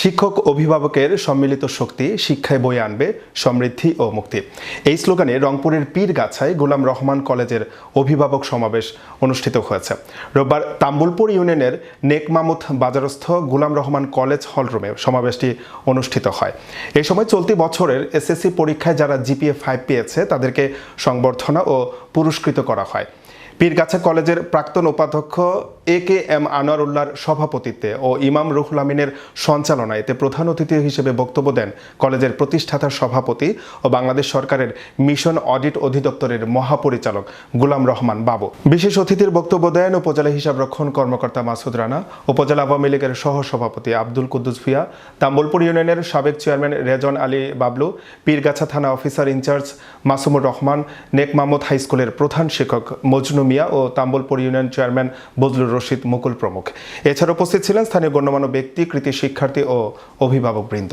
শিক্ষক অভিভাবকের সম্মিলিত শক্তি শিক্ষায় বয়ে আনবে সমৃদ্ধি ও মুক্তি। এই স্লোগানে রংপুরের পীরগাছায় গোলাম রহমান কলেজের অভিভাবক সমাবেশ অনুষ্ঠিত হয়েছে। রোববার তাম্বুলপুর ইউনিয়নের নেকমামুথ বাজারস্থ গোলাম রহমান কলেজ হলরুমে সমাবেশটি অনুষ্ঠিত হয়। এই সময় চলতি বছরের এসএসসি পরীক্ষায় যারা জিপিএ ফাইভ পেয়েছে, তাদেরকে সংবর্ধনা ও পুরস্কৃত করা হয়। পীরগাছা কলেজের প্রাক্তন উপাধ্যক্ষ এ কে এম আনোয়ার আনোয়ারুল্লাহর সভাপতিত্বে ও ইমাম রুহুল আমিনের সঞ্চালনায় এতে প্রধান অতিথি হিসেবে বক্তব্য দেন কলেজের প্রতিষ্ঠাতার সভাপতি ও বাংলাদেশ সরকারের মিশন অডিট অধিদপ্তরের মহাপরিচালক গুলাম রহমান বাবু। বিশেষ অতিথির বক্তব্য দেন উপজেলা হিসাব রক্ষণ কর্মকর্তা মাসুদ রানা, উপজেলা আওয়ামী লীগের সহ সভাপতি আব্দুল কুদ্দুস ভিয়া, তাম্বুলপুর ইউনিয়নের সাবেক চেয়ারম্যান রেজন আলী বাবলু, পীরগাছা থানা officer in charge Masumur Rahman, Nek Mahmud high স্কুলের প্রধান শিক্ষক মজনু মিয়া ও তাম্বুলপুর ইউনিয়ন চেয়ারম্যান বজলুর রশিদ মুকুল প্রমুখ। এছাড়া উপস্থিত ছিলেন স্থানীয় গণ্যমান্য ব্যক্তি কৃতি শিক্ষার্থী ও অভিভাবকবৃন্দ।